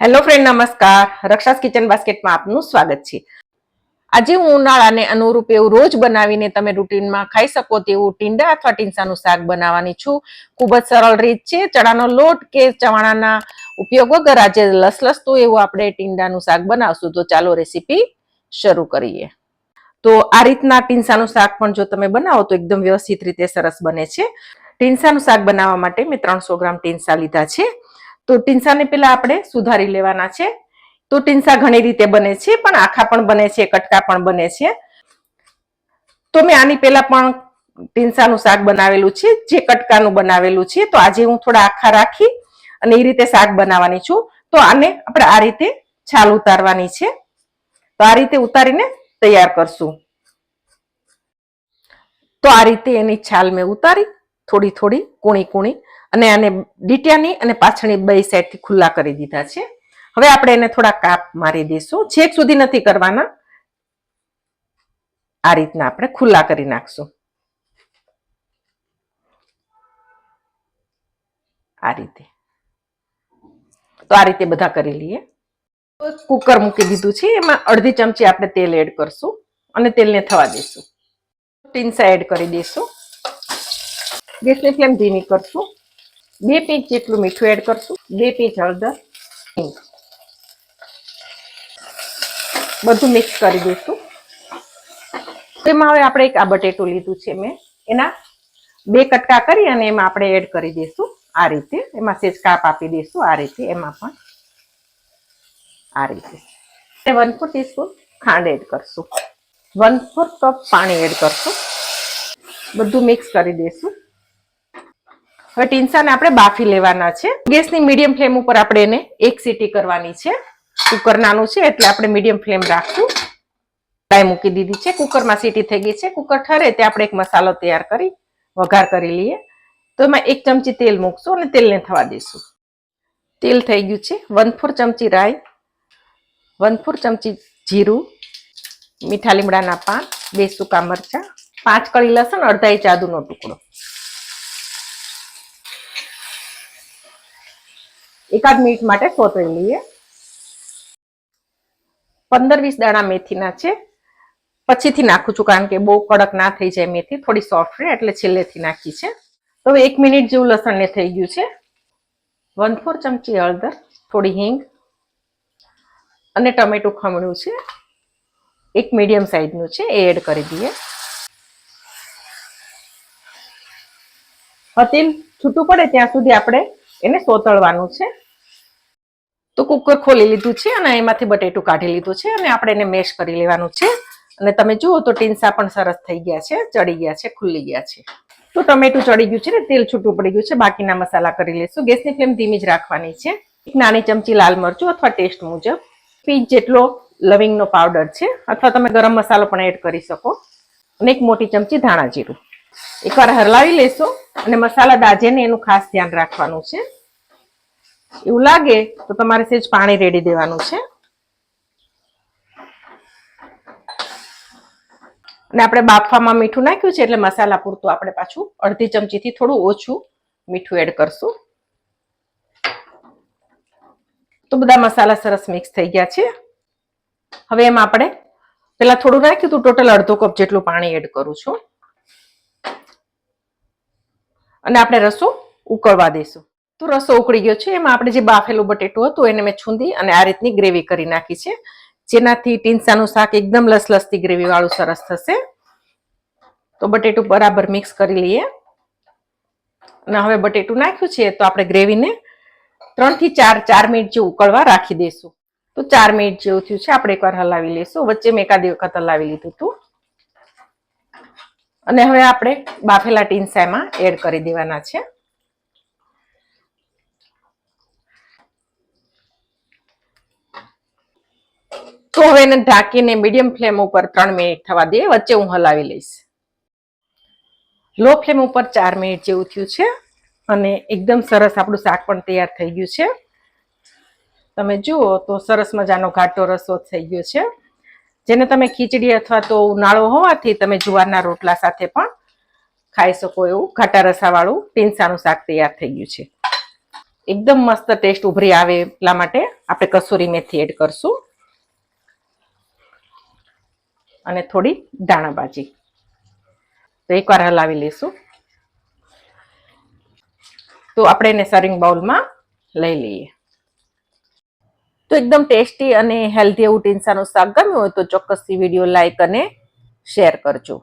Hello friend નમસ્કાર. રક્ષાસ kitchen બાસ્કેટમાં આપનું સ્વાગત છે. આજે હું ઉનાળાને અનુરૂપ એવું રોજ બનાવીને તમે રૂટીનમાં ખાઈ શકો તેવું ટીંડા અથવા ટીંસાનું શાક બનાવવાની છું. ખૂબ જ સરળ રીત છે. ચણાનો લોટ કે ચવાણાના ઉપયોગ વગર આજે લસલસતું એવું આપણે ટીંડાનું શાક બનાવશું. તો ચાલો રેસીપી શરૂ કરીએ. તો આ રીતના ટીંસાનું શાક પણ જો તમે બનાવો તો એકદમ વ્યવસ્થિત રીતે સરસ બને છે. ટીંસાનું શાક બનાવવા માટે મેં ત્રણસો ગ્રામ ટીંસા લીધા છે. તો ટીંસાને પેલા આપણે સુધારી લેવાના છે. તો ટીંસા ઘણી રીતે બને છે, પણ આખા પણ બને છે, કટકા પણ બને છે. તો મેં આની પેલા પણ ટીંસાનું શાક બનાવેલું છે, જે કટકાનું બનાવેલું છે. તો આજે હું થોડા આખા રાખી અને એ રીતે શાક બનાવવાની છું. તો આને આપણે આ રીતે છાલ ઉતારવાની છે. તો આ રીતે ઉતારીને તૈયાર કરશું. તો આ રીતે એની છાલ મેં ઉતારી, થોડી થોડી, કૂણી કૂણી અને આને ડીટિયાની અને પાછળની બે સાઈડથી ખુલ્લા કરી દીધા છે. હવે આપણે એને થોડા કાપ મારી દઈશું. છેક સુધી નથી કરવાના. આ રીતના આપણે ખુલ્લા કરી નાખશું. આ રીતે. તો આ રીતે બધા કરી લઈએ. કુકર મૂકી દીધું છે. એમાં અડધી ચમચી આપણે તેલ એડ કરશું અને તેલને થવા દઈશું. ટીન્સા એડ કરી દઈશું. ગેસની ફ્લેમ ધીમી કરશું. બે પીંચ જેટલું મીઠું એડ કરશું. બે પીંચ હળદર બધું મિક્સ કરી દઈશું. તેમાં હવે આપણે એક આ બટેટું લીધું છે મેં. એના બે કટકા કરી અને એમાં આપણે એડ કરી દઈશું. આ રીતે. એમાં સેજ કાપ આપી દઈશું. આ રીતે એમાં પણ આ રીતે. વન ફોર ટીસ્પૂન ખાંડ એડ કરશું. વન ફોર કપ પાણી એડ કરશું. બધું મિક્સ કરી દઈશું. હવે ટીંસાને આપણે બાફી લેવાના છે. ગેસની મીડિયમ ફ્લેમ ઉપર આપણે એને એક સીટી કરવાની છે. કુકર નાનું છે એટલે આપણે મીડિયમ ફ્લેમ રાખશું. ડાય મૂકી દીધી છે. કુકરમાં સીટી થઈ ગઈ છે. કુકર ઠરે તે આપણે એક મસાલો તૈયાર કરી, વઘાર કરી લઈએ. તો એમાં એક ચમચી તેલ મૂકશું અને તેલને થવા દઈશું. તેલ થઈ ગયું છે. વન ફોર ચમચી રાઈ, વન ફોર ચમચી જીરું, મીઠા લીમડાના પાન, બે સૂકા મરચાં, પાંચ કળી લસણ, અડધા ઇંચ આદુનો ટુકડો. એકાદ મિનિટ માટે સોતરી લઈએ. પંદર વીસ દાણા મેથીના છે. પછીથી નાખું છું કારણ કે બહુ કડક ના થઈ જાય મેથી, થોડી સોફ્ટ રહે એટલે છેલ્લેથી નાખી છે. તો એક મિનિટ જેવું લસણને થઈ ગયું છે. વન ફોર ચમચી હળદર, થોડી હિંગ અને ટમેટું ખમણું છે. એક મીડિયમ સાઇઝનું છે, એ એડ કરી દઈએ. હતીલ છૂટું પડે ત્યાં સુધી આપણે એને સોતળવાનું છે. તો કુકર ખોલી લીધું છે અને એમાંથી બટેટું કાઢી લીધું છે અને આપણે એને મેશ કરી લેવાનું છે. અને તમે જુઓ તો ટીન્સા પણ સરસ થઈ ગયા છે, ચડી ગયા છે, ખુલ્લી ગયા છે. તો ટમેટું ચડી ગયું છે ને, તેલ છૂટું પડી ગયું છે, બાકીના મસાલા કરી લઈશું. ગેસની ફ્લેમ ધીમી જ રાખવાની છે. એક નાની ચમચી લાલ મરચું અથવા ટેસ્ટ મુજબ. પીચ જેટલો લવિંગનો પાવડર છે, અથવા તમે ગરમ મસાલો પણ એડ કરી શકો. અને એક મોટી ચમચી ધાણા જીરું. એકવાર હરલાવી લેશો અને મસાલા દાજે ને એનું ખાસ ધ્યાન રાખવાનું છે. એવું લાગે તો તમારે સેજ પાણી રેડી દેવાનું છે. અને આપણે બાફવામાં મીઠું નાખ્યું છે એટલે મસાલા પૂરતું આપણે પાછું અડધી ચમચીથી થોડું ઓછું મીઠું એડ કરશું. તો બધા મસાલા સરસ મિક્સ થઈ ગયા છે. હવે એમાં આપણે પેલા થોડું નાખ્યું હતું, ટોટલ અડધો કપ જેટલું પાણી એડ કરું છું. અને આપણે રસો ઉકળવા દઈશું તો રસો ઉકળી ગયો છે. એમાં આપણે જે બાફેલું બટેટું હતું એને મેં છૂંદી અને આ રીતની ગ્રેવી કરી નાખી છે. જેનાથી ટીંસાનું શાક એકદમ લસલસતી ગ્રેવી વાળું સરસ થશે. તો બટેટું બરાબર મિક્સ કરી લઈએ. અને હવે બટેટું નાખ્યું છે તો આપણે ગ્રેવીને ત્રણથી ચાર ચાર મિનિટ જેવું ઉકળવા રાખી દઈશું. તો ચાર મિનિટ જેવું થયું છે. આપણે એકવાર હલાવી લઈશું. વચ્ચે મેં એકાદ વખત હલાવી લીધું હતું. અને હવે આપણે બાફેલા ટીન્સામાં એડ કરી દેવાના છે. તો હવે એને ઢાંકીને મીડિયમ ફ્લેમ ઉપર ત્રણ મિનિટ થવા દઈએ, વચ્ચે હું હલાવી લઈશ. લો ફ્લેમ ઉપર ચાર મિનિટ જેવું થયું છે અને એકદમ સરસ આપણું શાક પણ તૈયાર થઈ ગયું છે. તમે જુઓ તો સરસ મજાનો ઘાટો રસો થઈ ગયો છે. જેને તમે ખીચડી અથવા તો ઉનાળો હોવાથી તમે જુવારના રોટલા સાથે પણ ખાઈ શકો એવું. ઘાટા રસાવાળું ટીંસાનું શાક તૈયાર થઈ ગયું છે. એકદમ મસ્ત ટેસ્ટ ઉભરી આવે એટલા માટે આપણે કસૂરી મેથી એડ કરશું. અને થોડી દાણાભાજી તો એકવાર હલાવી લઈશું. તો આપણે એને સર્વિંગ બાઉલમાં લઈ લઈએ. તો એકદમ ટેસ્ટી અને હેલ્ધી એવું ટીન્સાનું શાક ગમ્યું હોય તો ચોક્કસથી વીડિયો લાઈક અને શેર કરજો.